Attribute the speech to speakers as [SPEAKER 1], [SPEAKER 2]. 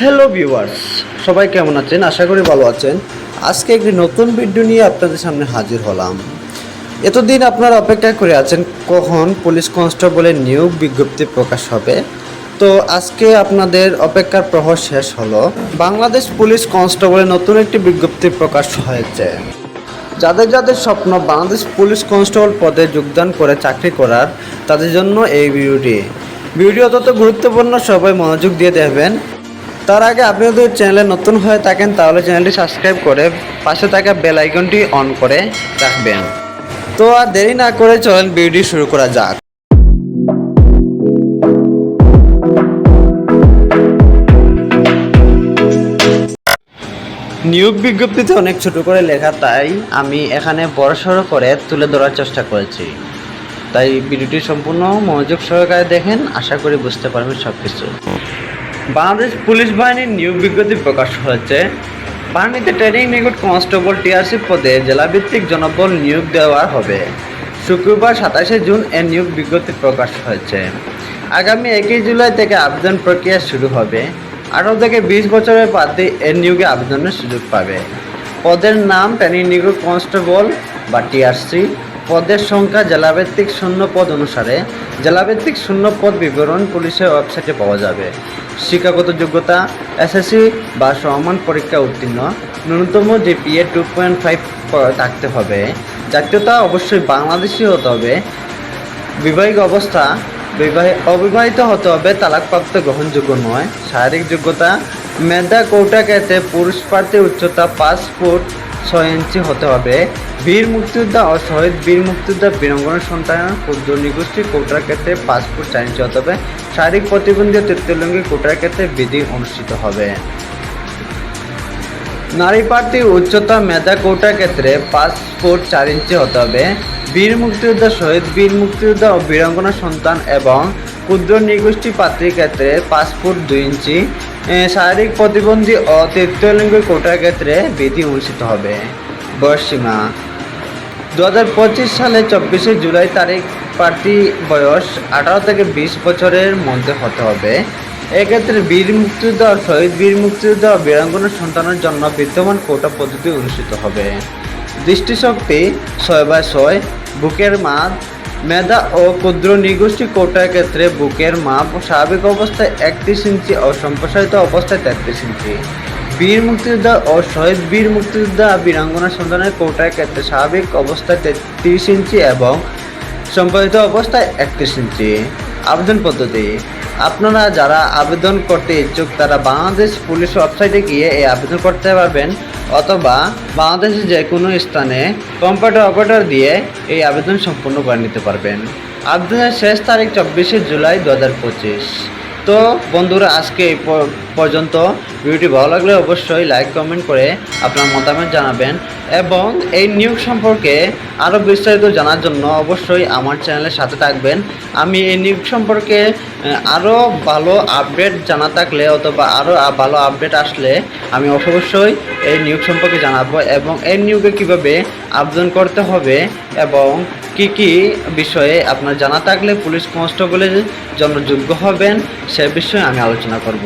[SPEAKER 1] Hello viewers সবাই কেমন আছেন? আশা করি ভালো আছেন। আজকে একটি নতুন ভিডিও নিয়ে আপনাদের সামনে হাজির হলাম। এতদিন আপনারা অপেক্ষা করে আছেন, কখন পুলিশ কনস্টেবলের নিয়োগ বিজ্ঞপ্তি প্রকাশ হবে? তো আজকে আপনাদের অপেক্ষার প্রহর শেষ হলো। বাংলাদেশ পুলিশ কনস্টেবলের নতুন একটি বিজ্ঞপ্তি প্রকাশ হয়েছে। যাদের যাদের স্বপ্ন বাংলাদেশ পুলিশ কনস্টেবল পদে যোগদান করে চাকরি করার, তাদের জন্য এই ভিডিওটি। ভিডিও তত গুরুত্বপূর্ণ, সবাই মনোযোগ দিয়ে দেখবেন। তার আগে আপনি যদি চ্যানেলে নতুন হয়ে থাকেন, তাহলে চ্যানেলটি সাবস্ক্রাইব করে পাশে থাকা বেল আইকনটি অন করে রাখবেন। তো আর দেরি না করে চলেন ভিডিও শুরু করা যাক। নিয়োগ বিজ্ঞপ্তিতে অনেক ছোট করে লেখা, তাই আমি এখানে বড়সড় করে তুলে ধরার চেষ্টা করেছি। তাই ভিডিওটি সম্পূর্ণ মনোযোগ সহকারে দেখেন, আশা করি বুঝতে পারবেন সব কিছু বাংলাদেশ পুলিশ বাহিনীর নিয়োগ বিজ্ঞপ্তি প্রকাশ হয়েছে বাহিনীতে ট্রেনিং নিকট কনস্টেবল টিআরসি পদে জেলাভিত্তিক জনবল নিয়োগ দেওয়া হবে। শুক্রবার সাতাশে জুন এর নিয়োগ বিজ্ঞপ্তি প্রকাশ হয়েছে। আগামী একই জুলাই থেকে আবেদন প্রক্রিয়া শুরু হবে। আঠারো থেকে বিশ বছরের প্রার্থী এর নিয়োগে আবেদনের সুযোগ পাবে। পদের নাম, ট্রেনিং নিকট কনস্টেবল বা টিআরসি পদের সংখ্যা জেলাভিত্তিক শূন্য পদ অনুসারে জেলাভিত্তিক শূন্য পদ বিবরণ পুলিশের ওয়েবসাইটে পাওয়া যাবে। শিক্ষাগত যোগ্যতা, এসএসসি বা সমান পরীক্ষা উত্তীর্ণ, ন্যূনতম জিপিএ টু পয়েন্ট ফাইভ থাকতে হবে। জাতীয়তা অবশ্যই বাংলাদেশি হতে হবে। বিবাহিক অবস্থা, বিবাহ, অবিবাহিত হতে হবে, তালাকপ্রাপ্ত গ্রহণযোগ্য নয়। শারীরিক যোগ্যতা, মেধা কৌটাকেতে পুরুষ প্রার্থী উচ্চতা পাঁচ ফুট ছয় ইঞ্চি হতে হবে। বীর মুক্তিযোদ্ধা ও শহীদ বীর মুক্তিযোদ্ধা বীরঙ্গনের সন্তান ক্ষুদ্র নিগোষ্ঠী কোটার ক্ষেত্রে ফুট চার ইঞ্চি হতে হবে। শারীরিক প্রতিবন্ধী তৃতীয়লিঙ্গী কোটার ক্ষেত্রে বিধি অনুষ্ঠিত হবে। নারী প্রার্থী উচ্চতা মেধা কোটা ক্ষেত্রে ফুট চার ইঞ্চি হতে হবে। বীর মুক্তিযোদ্ধা, শহীদ বীর মুক্তিযোদ্ধা ও বীরাঙ্গনা সন্তান এবং ক্ষুদ্র নিগোষ্ঠী প্রার্থীর ক্ষেত্রে পাঁচ ফুট দুই ইঞ্চি শারীরিক প্রতিবন্ধী ও তৃতীয় লিঙ্গ কোটার ক্ষেত্রে বিধি অনুষ্ঠিত হবে। বয়সসীমা দু হাজার পঁচিশ সালে চব্বিশে জুলাই তারিখ প্রার্থী বয়স আঠারো থেকে বিশ বছরের মধ্যে হতে হবে। এক্ষেত্রে বীর মুক্তিযোদ্ধা ও শহীদ বীর মুক্তিযোদ্ধা ও বীরাঙ্গনের সন্তানের জন্য বিদ্যমান কোটা পদ্ধতি অনুষ্ঠিত হবে। দৃষ্টিশক্তি ছয় বাই ছয়, বুকের মাপ মেধা ও ক্ষুদ্র নিগোষ্ঠী কোটার ক্ষেত্রে বুকের মাপ স্বাভাবিক অবস্থায় একত্রিশ ইঞ্চি ও সম্প্রসারিত অবস্থায় তেত্রিশ ইঞ্চি। বীর মুক্তিযোদ্ধা ও শহীদ বীর মুক্তিযোদ্ধা বীরাঙ্গনা সন্তানের কোটার ক্ষেত্রে স্বাভাবিক অবস্থায় তেত্রিশ ইঞ্চি এবং সম্পাদিত অবস্থায় একত্রিশ ইঞ্চি। আবেদন পদ্ধতি। আপনারা যারা আবেদন করতে ইচ্ছুক, তারা বাংলাদেশ পুলিশ ওয়েবসাইটে গিয়ে এই আবেদন করতে পারবেন অথবা বাংলাদেশের যে কোনো স্থানে কম্পিউটার অপারেটর দিয়ে এই আবেদন সম্পূর্ণ করে নিতে পারবেন। আবেদনের শেষ তারিখ চব্বিশে জুলাই দু হাজার পঁচিশ। তো বন্ধুরা, আজকে এই পর্যন্ত ভিডিওটি ভালো লাগলে অবশ্যই লাইক কমেন্ট করে আপনার মতামত জানাবেন এবং এই নিয়োগ সম্পর্কে আরও বিস্তারিত জানার জন্য অবশ্যই আমার চ্যানেলের সাথে থাকবেন। আমি এই নিয়োগ সম্পর্কে আরও ভালো আপডেট জানা থাকলে অথবা আরও ভালো আপডেট আসলে আমি অবশ্যই এই নিয়োগ সম্পর্কে জানাব এবং এই নিয়োগে কীভাবে আবেদন করতে হবে এবং কি কি বিষয়ে আপনার জানা থাকলে পুলিশ কনস্টেবলের জন্য যোগ্য হবেন সে বিষয়ে আমি আলোচনা করব।